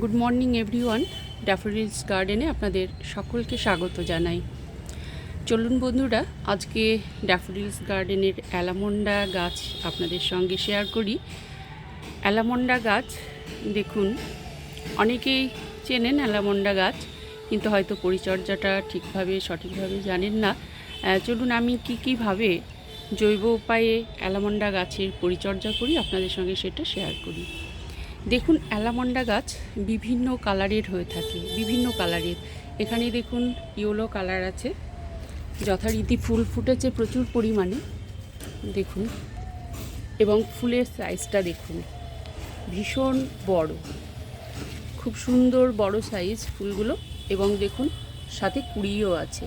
Good morning everyone daffodils গার্ডেনে আপনাদের সকলকে স্বাগত জানাই। চলুন বন্ধুরা, আজকে ড্যাফোডিলস গার্ডেনের অ্যালামন্ডা গাছ আপনাদের সঙ্গে শেয়ার করি। অ্যালামন্ডা গাছ, দেখুন, অনেকেই চেনেন অ্যালামন্ডা গাছ, কিন্তু হয়তো পরিচর্যাটা ঠিকভাবে, সঠিকভাবে জানেন না। চলুন আমি কী কীভাবে জৈব উপায়ে অ্যালামন্ডা গাছের পরিচর্যা করি, আপনাদের সঙ্গে সেটা শেয়ার করি। দেখুন, অ্যালামন্ডা গাছ বিভিন্ন কালারের হয়ে থাকে, বিভিন্ন কালারের। এখানে দেখুন, ইয়েলো কালার আছে। যথারীতি ফুল ফুটেছে প্রচুর পরিমাণে, দেখুন। এবং ফুলের সাইজটা দেখুন, ভীষণ বড়। খুব সুন্দর বড় সাইজ ফুলগুলো, এবং দেখুন, সাথে কুড়িও আছে।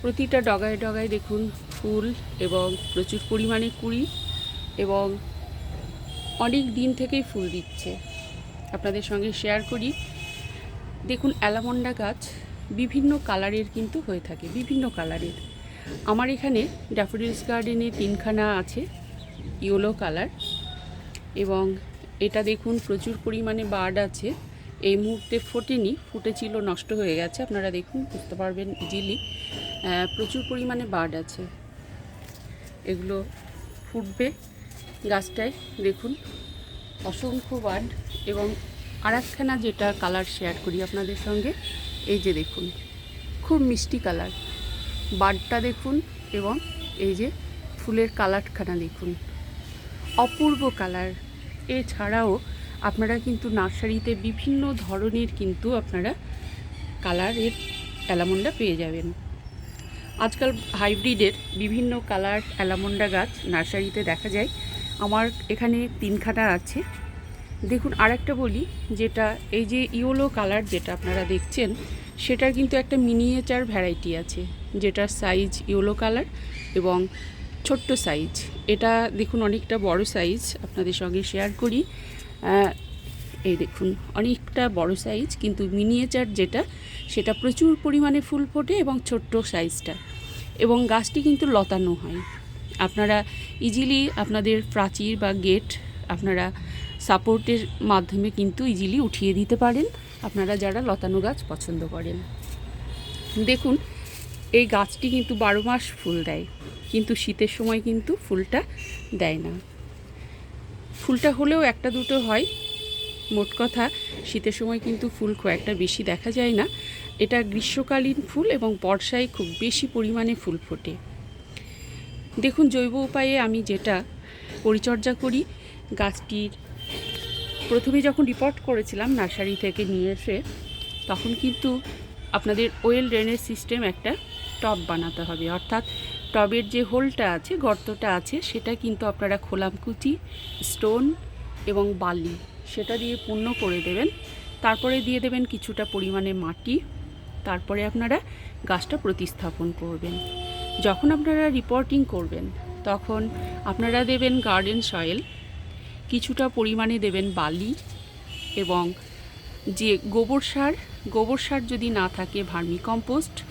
প্রতিটা ডগায় ডগায় দেখুন ফুল এবং প্রচুর পরিমাণে কুড়ি এবং অনেক দিন থেকেই ফুল দিচ্ছে। আপনাদের সঙ্গে শেয়ার করি। দেখুন, অ্যালামন্ডা গাছ বিভিন্ন কালারের কিন্তু হয়ে থাকে, বিভিন্ন কালারের। আমার এখানে ড্যাফোডিলস গার্ডেনে তিনখানা আছে, ইয়েলো কালার এবং এটা দেখুন, প্রচুর পরিমাণে বার্ড আছে। এই মুহূর্তে ফোটেনি, ফুটেছিল, নষ্ট হয়ে গেছে, আপনারা দেখুন, বুঝতে পারবেন ইজিলি প্রচুর পরিমাণে বার্ড আছে। এগুলো ফুটবে। গাছটায়, দেখুন। অসংখ্য বার্ড এবং আরেকখানা যেটা কালার শেয়ার করি আপনাদের সঙ্গে, এই যে দেখুন, খুব মিষ্টি কালার বার্ডটা দেখুন এবং এই যে ফুলের কালারখানা দেখুন। অপূর্ব কালার এছাড়াও আপনারা কিন্তু নার্সারিতে বিভিন্ন ধরনের কিন্তু আপনারা কালারের অ্যালামন্ডা পেয়ে যাবেন। আজকাল হাইব্রিডের বিভিন্ন কালার অ্যালামন্ডা গাছ নার্সারিতে দেখা যায়। আমার এখানে তিনখানা আছে। দেখুন, আরেকটা বলি, যেটা এই যে ইয়েলো কালার যেটা আপনারা দেখছেন, সেটার কিন্তু একটা মিনিয়েচার ভ্যারাইটি আছে যেটার সাইজ ইয়েলো কালার এবং ছোট্ট সাইজ এটা দেখুন, অনেকটা বড় সাইজ আপনাদের সঙ্গে শেয়ার করি। এই দেখুন, অনেকটা বড় সাইজ কিন্তু মিনিয়েচার যেটা, সেটা প্রচুর পরিমাণে ফুল ফোটে এবং ছোট্ট সাইজটা এবং গাছটি কিন্তু লতানো হয়। আপনারা ইজিলি আপনাদের প্রাচীর বা গেট আপনারা সাপোর্টের মাধ্যমে কিন্তু ইজিলি উঠিয়ে দিতে পারেন। আপনারা যারা লতানো গাছ পছন্দ করেন। দেখুন, এই গাছটি কিন্তু বারো মাস ফুল দেয়, কিন্তু শীতের সময় কিন্তু ফুলটা দেয় না। ফুলটা হলেও একটা দুটো হয়। মোট কথা, শীতের সময় কিন্তু ফুল খুব একটা বেশি দেখা যায় না। এটা গ্রীষ্মকালীন ফুল এবং বর্ষায় খুব বেশি পরিমাণে ফুল ফোটে। দেখুন, জৈব উপায়ে আমি যেটা পরিচর্যা করি, গাছটির প্রথমে যখন রিপোর্ট করেছিলাম নার্সারি থেকে নিয়ে এসে, তখন কিন্তু আপনাদের ওয়েল ড্রেনেজ সিস্টেম একটা টব বানাতে হবে। অর্থাৎ টবের যে হোলটা আছে, গর্তটা আছে, সেটা কিন্তু আপনারা খোলামকুচি স্টোন এবং বালি সেটা দিয়ে পূর্ণ করে দেবেন। তারপরে দিয়ে দেবেন কিছুটা পরিমাণে মাটি। তারপরে আপনারা গাছটা প্রতিস্থাপন করবেন। যখন আপনারা রিপোর্টিং করবেন, তখন আপনারা দেবেন গার্ডেন সয়েল কিছুটা পরিমাণে দেবেন বালি এবং যে গোবর সার গোবর সার যদি না থাকে ভার্মি কম্পোস্ট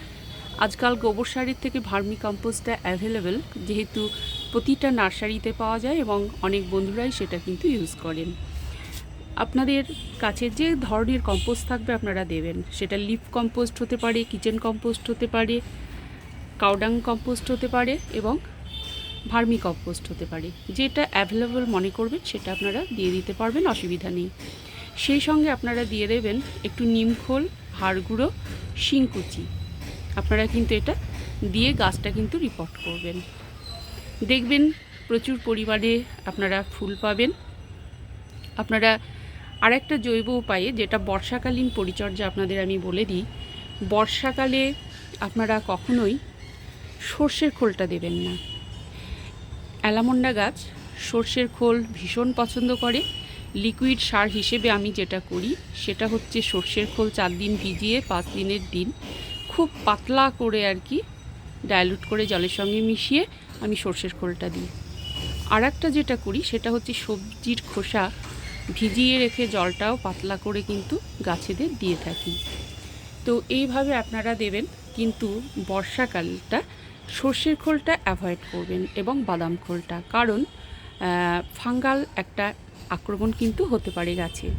আজকাল গোবর সারের থেকে ভার্মি কম্পোস্টটা অ্যাভেলেবেল যেহেতু প্রতিটা নার্সারিতে পাওয়া যায় এবং অনেক বন্ধুরাই সেটা কিন্তু ইউজ করেন। আপনাদের কাছে যে ধরনের কম্পোস্ট থাকবে আপনারা দেবেন। সেটা লিফ কম্পোস্ট হতে পারে কিচেন কম্পোস্ট হতে পারে কাউডাং কম্পোস্ট হতে পারে এবং ভার্মি কম্পোস্ট হতে পারে। যেটা অ্যাভেলেবল মনে করবেন, সেটা আপনারা দিয়ে দিতে পারবেন, অসুবিধা নেই। সেই সঙ্গে আপনারা দিয়ে দেবেন একটু নিমখোল হাড় গুঁড়ো, শিংকুচি। আপনারা কিন্তু এটা দিয়ে গাছটা কিন্তু রিপোর্ট করবেন। দেখবেন প্রচুর পরিমাণে আপনারা ফুল পাবেন। আপনারা আরেকটা জৈব উপায়ে, যেটা বর্ষাকালীন পরিচর্যা আপনাদের আমি বলে দিই, বর্ষাকালে আপনারা কখনোই সর্ষের খোলটা দেবেন না। অ্যালামন্ডা গাছ সর্ষের খোল ভীষণ পছন্দ করে। লিকুইড সার হিসেবে আমি যেটা করি, সেটা হচ্ছে সর্ষের খোল চার দিন ভিজিয়ে পাঁচ দিনের দিন খুব পাতলা করে আর কি ডাইলুট করে জলের সঙ্গে মিশিয়ে আমি সর্ষের খোলটা দিই। আর একটা যেটা করি, সেটা হচ্ছে সবজির খোসা ভিজিয়ে রেখে জলটাও পাতলা করে কিন্তু গাছেদের দিয়ে থাকি। তো এইভাবে আপনারা দেবেন, কিন্তু বর্ষাকালটা সর্ষের খোলটা অ্যাভয়েড করবেন এবং বাদাম খোলটা। কারণ ফাঙ্গাল একটা আক্রমণ কিন্তু হতে পারে গাছে।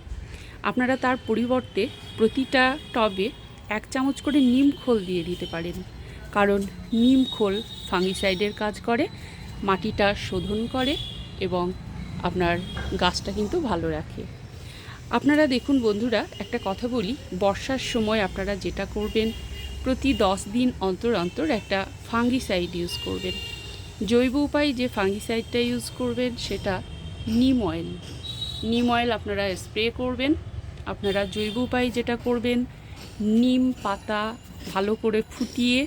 আপনারা তার পরিবর্তে প্রতিটা টবে এক চামচ করে নিম খোল দিয়ে দিতে পারেন। কারণ, নিম খোল ফাঙ্গিসাইডের কাজ করে, মাটিটা শোধন করে এবং আপনার গাছটা কিন্তু ভালো রাখে। আপনারা দেখুন বন্ধুরা, একটা কথা বলি, বর্ষার সময় আপনারা যেটা করবেন প্রতি দশ দিন অন্তর অন্তর একটা ফাঙ্গিসাইড ইউজ করবেন। জৈব উপায়ে যে ফাঙ্গিসাইডটা ইউজ করবেন, সেটা নিম অয়েল নিম অয়েল আপনারা স্প্রে করবেন, আপনারা জৈব উপায়ে যেটা করবেন, নিম পাতা ভালো করে ফুটিয়ে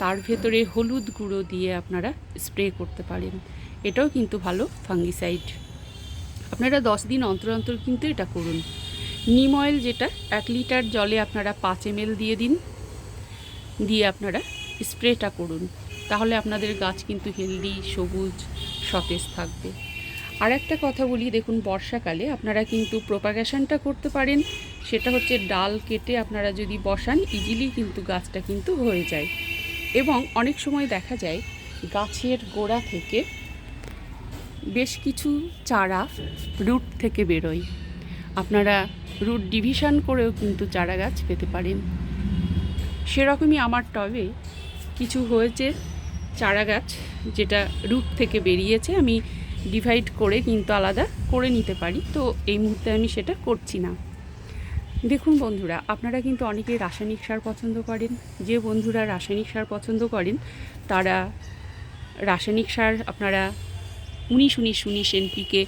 তার ভেতরে হলুদ গুঁড়ো দিয়ে আপনারা স্প্রে করতে পারেন। এটাও কিন্তু ভালো ফাঙ্গিসাইড আপনারা দশ দিন অন্তর অন্তর কিন্তু এটা করুন। নিম অয়েল যেটা, এক লিটার জলে আপনারা পাঁচ এম দিয়ে দিন। দিয়ে আপনারা স্প্রেটা করুন। তাহলে আপনাদের গাছ কিন্তু হেলদি, সবুজ, সতেজ থাকবে। আর একটা কথা বলি, দেখুন বর্ষাকালে আপনারা কিন্তু প্রোপাগেশনটা করতে পারেন। সেটা হচ্ছে ডাল কেটে আপনারা যদি বসান ইজিলি কিন্তু গাছটা কিন্তু হয়ে যায়। এবং অনেক সময় দেখা যায়, গাছের গোড়া থেকে বেশ কিছু চারা রুট থেকে বেরোয়। আপনারা রুট ডিভিশন করেও কিন্তু চারা গাছ পেতে পারেন। সেরকমই আমার টবে কিছু হয়েছে চারা গাছ যেটা রুট থেকে বেরিয়েছে। আমি ডিভাইড করে কিন্তু আলাদা করে নিতে পারি। তো এই মুহূর্তে আমি সেটা করছি না। দেখুন বন্ধুরা, আপনারা কিন্তু অনেকে রাসায়নিক সার পছন্দ করেন। যে বন্ধুরা রাসায়নিক সার পছন্দ করেন, তারা রাসায়নিক সার আপনারা উনিশ উনিশ উনিশ এনপিকে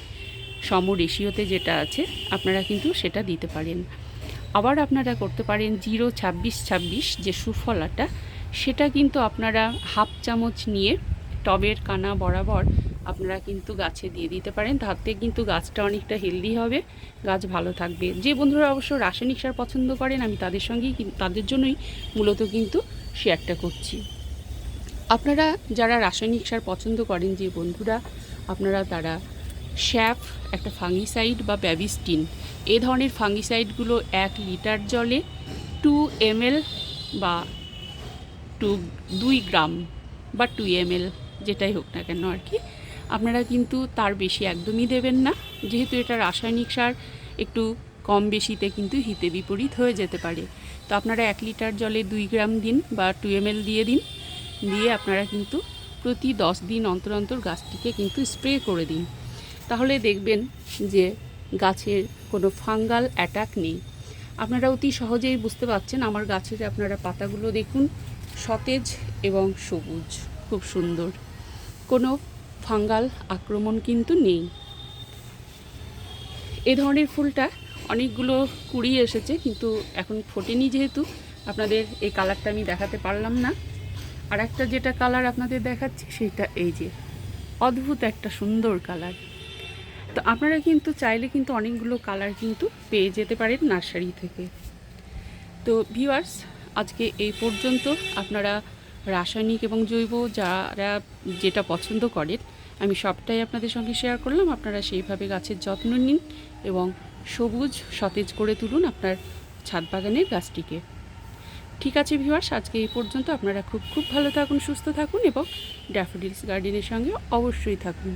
সম রেশিওতে যেটা আছে, আপনারা কিন্তু সেটা দিতে পারেন। আবার আপনারা করতে পারেন জিরো ছাব্বিশ ছাব্বিশ যে সুফলাটা, সেটা কিন্তু আপনারা হাফ চামচ নিয়ে টবের কানা বরাবর আপনারা কিন্তু গাছে দিয়ে দিতে পারেন। তাতে কিন্তু গাছটা অনেকটা হেলদি হবে, গাছ ভালো থাকবে। যে বন্ধুরা অবশ্য রাসায়নিক সার পছন্দ করেন, আমি তাদের সঙ্গেই তাদের জন্যই মূলত কিন্তু শেয়ারটা করছি। আপনারা যারা রাসায়নিক সার পছন্দ করেন, যে বন্ধুরা, আপনারা তারা শ্যাপ একটা ফাঙ্গিসাইড বা ব্যাবিস্টিন এ ধরনের ফাঙ্গিসাইডগুলো এক লিটার জলে টু এমএল বা টু দুই গ্রাম বা টু এমএল যেটাই হোক না কেন আর কি। আপনারা কিন্তু তার বেশি একদমই দেবেন না। যেহেতু এটা রাসায়নিক সার, একটু কম বেশিতে কিন্তু হিতে বিপরীত হয়ে যেতে পারে। তো আপনারা এক লিটার জলে দুই গ্রাম দিন বা টু এমএল দিয়ে দিন। দিয়ে আপনারা কিন্তু প্রতি দশ দিন অন্তর অন্তর গাছটিকে কিন্তু স্প্রে করে দিন। তাহলে দেখবেন যে গাছের কোনো ফাঙ্গাল অ্যাটাক নেই। আপনারা অতি সহজেই বুঝতে পারছেন আমার গাছের আপনারা পাতাগুলো দেখুন, সতেজ এবং সবুজ, খুব সুন্দর। কোনো ফাঙ্গাল আক্রমণ কিন্তু নেই। এ ধরনের ফুলটা অনেকগুলো কুড়ি এসেছে কিন্তু এখন ফোটেনি যেহেতু, আপনাদের এই কালারটা আমি দেখাতে পারলাম না। আর একটা যেটা কালার আপনাদের দেখাচ্ছি সেটা এই যে, অদ্ভুত একটা সুন্দর কালার। তো আপনারা কিন্তু চাইলে কিন্তু অনেকগুলো কালার কিন্তু পেয়ে যেতে পারেন নার্সারি থেকে। তো ভিউয়ার্স আজকে এই পর্যন্ত আপনারা রাসায়নিক এবং জৈব যারা যেটা পছন্দ করেন, আমি সবটাই আপনাদের সঙ্গে শেয়ার করলাম। আপনারা সেইভাবে গাছের যত্ন নিন এবং সবুজ সতেজ করে তুলুন আপনার ছাদ বাগানের গাছটিকে। ঠিক আছে ভিউয়ার্স আজকে এই পর্যন্ত আপনারা খুব খুব ভালো থাকুন, সুস্থ থাকুন এবং ড্যাফোডিলস গার্ডেনের সঙ্গে অবশ্যই থাকুন।